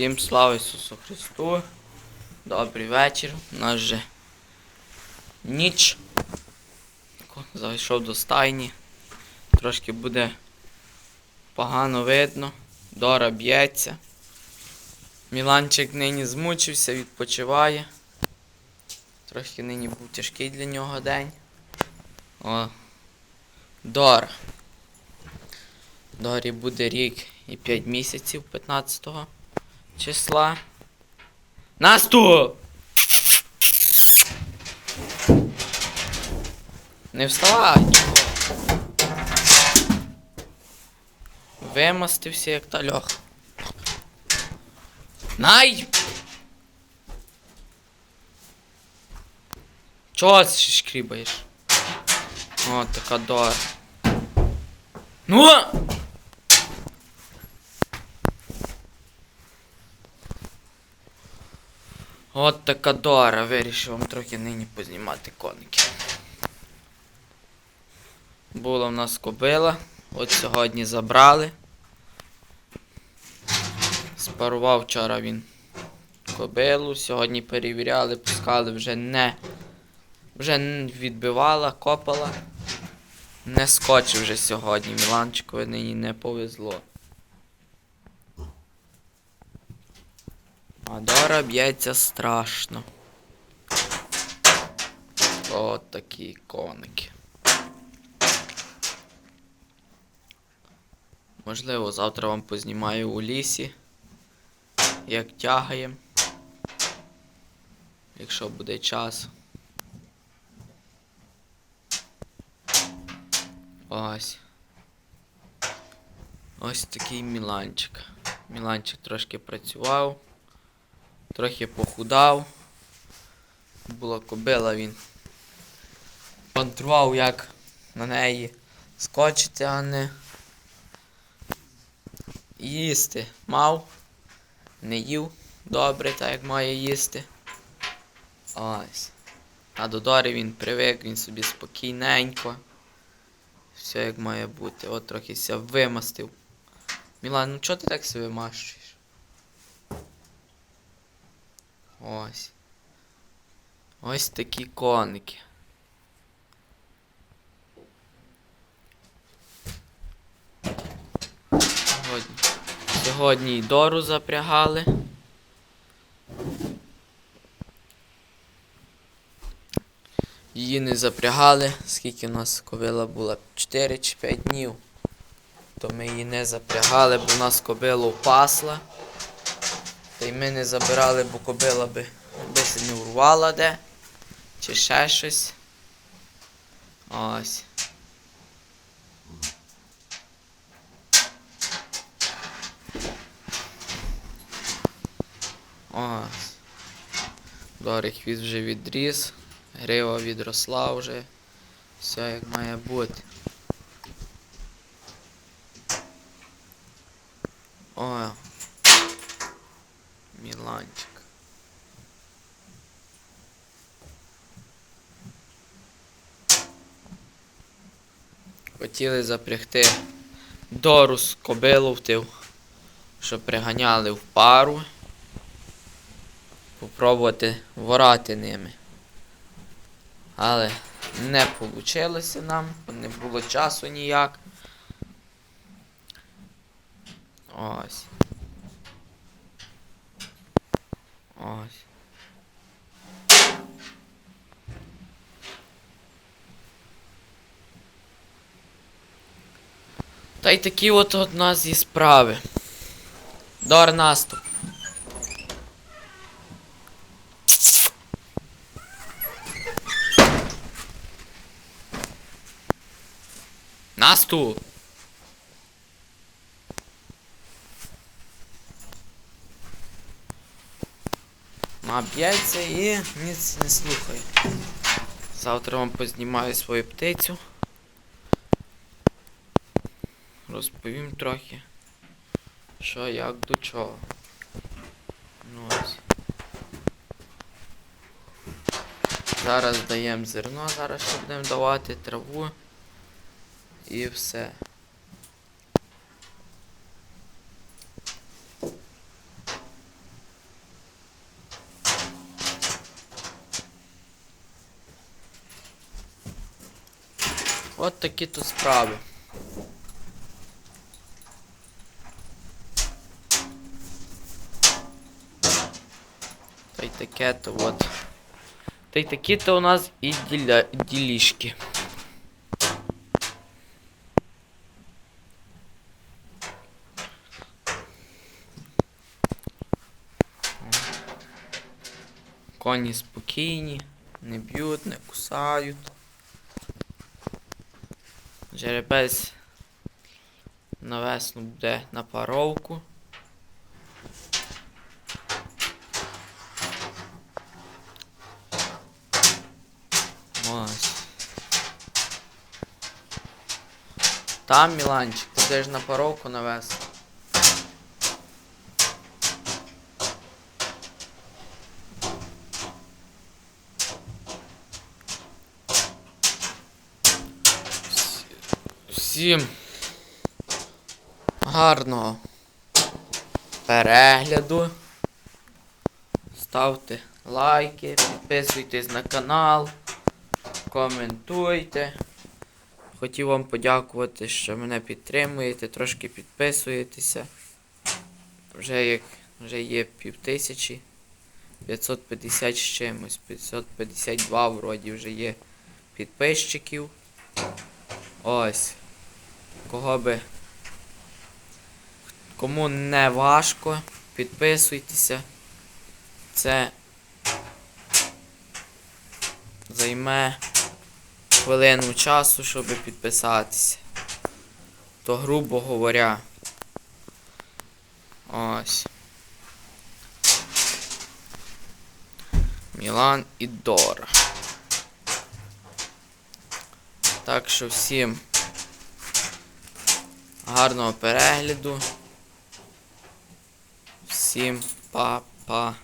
Всім слава Ісусу Христу. Добрий вечір. У нас вже ніч. Зайшов до стайні. Трошки буде погано видно. Дора б'ється. Міланчик нині змучився, відпочиває. Трошки нині був тяжкий для нього день. О. Дора. Дорі буде рік і 5 місяців 15 числа. Наступ! Не вставай! чого? Вимастився як та льох. Най! Чого ти шкрібаєш? О, така дора. Ну! От така дора, вирішив вам трохи нині познімати коники. Була в нас кобила, от сьогодні забрали. Спарував вчора він кобилу, сьогодні перевіряли, пускали, вже не вже відбивала, копала. Не скочив вже сьогодні. Міланчикові нині не повезло. А Дора б'ється страшно. От такі коники. Можливо, завтра вам познімаю у лісі, як тягаємо. Якщо буде час. Ось. Ось такий Міланчик. Міланчик трошки працював, трохи похудав. Була кобила, він контрував, як на неї скочити, а не їсти. Мав, не їв добре, так як має їсти. Ось. А до Дори він привик, він собі спокійненько. Все як має бути. От трохи ся вимастив. Мілан, ну чого ти так себе вимащуєш? Ось. Ось такі коники. Сьогодні. Сьогодні і Дору запрягали. Її не запрягали, скільки у нас кобила була? 4 чи 5 днів. То ми її не запрягали, бо в нас кобилу пасла. Та й ми не забирали, бо кобила би десь не урвала де. Чи ще щось. Ось. Ось. Дорий хвіст вже відріс. Грива відросла вже. Все як має бути. О. Міланчик. Хотіли запрягти Дору з кобилу в щоб приганяли в пару. Попробувати ворати ними. Але не вийшло нам, не було часу ніяк. Ось. Ось. Та й такі от от у нас і справи. Дор наступ. Наступ! Наб'ється і ніц не слухає. Завтра вам познімаю свою птицю. розповім трохи, що як до чого. Ну ось. Зараз даємо зерно, зараз ще будемо давати траву і все. От такі тут справи. Та й таке то от. Та й такі то у нас і діля... ділішки. Коні спокійні, не б'ють, не кусають. Жеребець на весну буде на паровку. Ось. Там, Міланчик, ти будеш на паровку на весну. Всім гарного перегляду. Ставте лайки, підписуйтесь на канал, коментуйте. Хотів вам подякувати, що мене підтримуєте, трошки підписуєтеся. Вже як вже є півтисячі. 550 з чимось, 552 вроді вже є підписчиків. Ось. Кого би. Кому не важко, підписуйтеся. Це займе хвилину часу, щоб підписатися. То грубо говоря. Ось. Мілан і Дора. Так що всім гарного перегляду. Всім па-па.